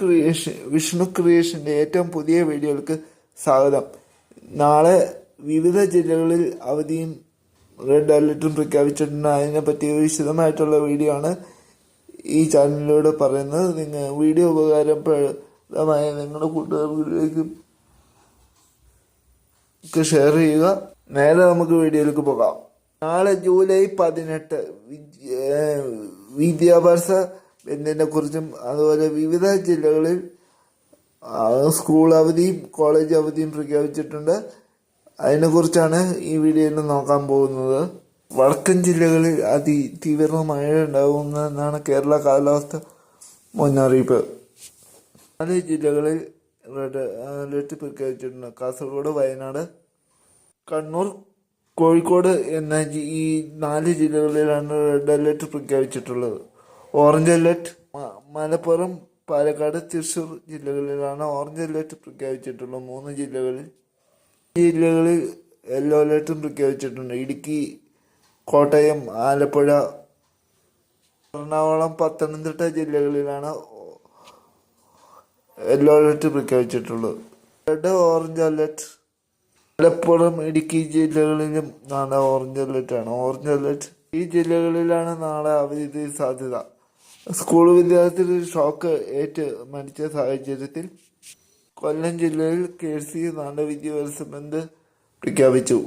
Creation Vishnu ക്രിയേഷന്റെ ഏറ്റവും പുതിയ വീഡിയോകൾക്ക് സ്വാഗതം. നാളെ വിവിധ ജില്ലകളിൽ അവധിയും റെഡ് അലർട്ടും പ്രഖ്യാപിച്ചിട്ടുണ്ട്. അതിനെ പറ്റി വിശദമായിട്ടുള്ള വീഡിയോ ആണ് ഈ ചാനലിലൂടെ പറയുന്നത്. നിങ്ങൾ വീഡിയോ ഉപകാരപ്രദമായ നിങ്ങളുടെ കൂട്ടുകാർക്കിലേക്കും ഷെയർ ചെയ്യുക. നേരെ നമുക്ക് വീഡിയോയിലേക്ക് പോകാം. നാളെ ജൂലൈ പതിനെട്ട് വിദ്യ- വിദ്യാഭ്യാസ ബന്ദിനെ കുറിച്ചും അതുപോലെ വിവിധ ജില്ലകളിൽ സ്കൂൾ അവധിയും കോളേജ് അവധിയും പ്രഖ്യാപിച്ചിട്ടുണ്ട്. അതിനെക്കുറിച്ചാണ് ഈ വീഡിയോയിൽ നോക്കാൻ പോകുന്നത്. വടക്കൻ ജില്ലകളിൽ അതി തീവ്ര മഴ ഉണ്ടാകുമെന്നാണ് കേരള കാലാവസ്ഥ മുന്നറിയിപ്പ്. നാല് ജില്ലകളിൽ റെഡ് അലർട്ട് പ്രഖ്യാപിച്ചിട്ടുണ്ട്. കാസർഗോഡ് വയനാട് കണ്ണൂർ കോഴിക്കോട് എന്ന ഈ നാല് ജില്ലകളിലാണ് റെഡ് അലർട്ട് പ്രഖ്യാപിച്ചിട്ടുള്ളത്. ഓറഞ്ച് അലർട്ട് മലപ്പുറം പാലക്കാട് തൃശ്ശൂർ ജില്ലകളിലാണ് ഓറഞ്ച് അലർട്ട് പ്രഖ്യാപിച്ചിട്ടുള്ളത്. മൂന്ന് ജില്ലകളിൽ ജില്ലകളിൽ യെല്ലോ അലർട്ടും പ്രഖ്യാപിച്ചിട്ടുണ്ട്. ഇടുക്കി കോട്ടയം ആലപ്പുഴ എറണാകുളം പത്തനംതിട്ട ജില്ലകളിലാണ് yellow alert പ്രഖ്യാപിച്ചിട്ടുള്ളത്. Red orange alert. Malappuram Idukki ജില്ലകളിലും നാളെ ഓറഞ്ച് അലർട്ടാണ്. ഓറഞ്ച് അലർട്ട് ഈ ജില്ലകളിലാണ് നാളെ അവധി സാധ്യത. സ്കൂൾ വിദ്യാർത്ഥികൾ ഷോക്ക് ഏറ്റ് മരിച്ച സാഹചര്യത്തിൽ കൊല്ലം ജില്ലയിൽ കെ സി നാളെ വിദ്യാഭ്യാസ ബന്ദ് പ്രഖ്യാപിച്ചു.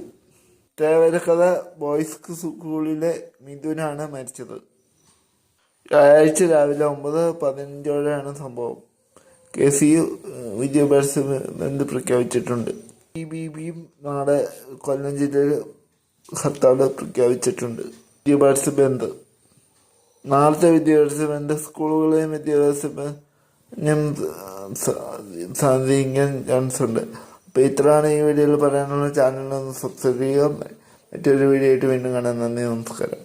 തേവരക്കഥ ബോയ്സ് സ്കൂളിലെ മിഥുനാണ് മരിച്ചത്. വ്യാഴാഴ്ച രാവിലെ ഒമ്പത് പതിനഞ്ചോടെയാണ് സംഭവം. കെ സി വിദ്യാഭ്യാസ പ്രഖ്യാപിച്ചിട്ടുണ്ട്. ഇ ബി ബിയും നാളെ കൊല്ലം ജില്ലയിൽ ഹർത്താൽ പ്രഖ്യാപിച്ചിട്ടുണ്ട്. വിദ്യാഭ്യാസ ബന്ദ് നാളത്തെ വിദ്യാഭ്യാസ എന്റെ സ്കൂളുകളെയും വിദ്യാഭ്യാസ ബന്ധം സാധിക്കാൻ ചാൻസ് ഉണ്ട്. അപ്പോൾ ഇത്രയാണ് ഈ വീഡിയോയിൽ പറയാനുള്ള ചാനലൊന്ന് സബ്സ്ക്രൈബ് ചെയ്യുക മറ്റൊരു വീഡിയോ ആയിട്ട് വീണ്ടും കാണാൻ നന്ദി നമസ്കാരം.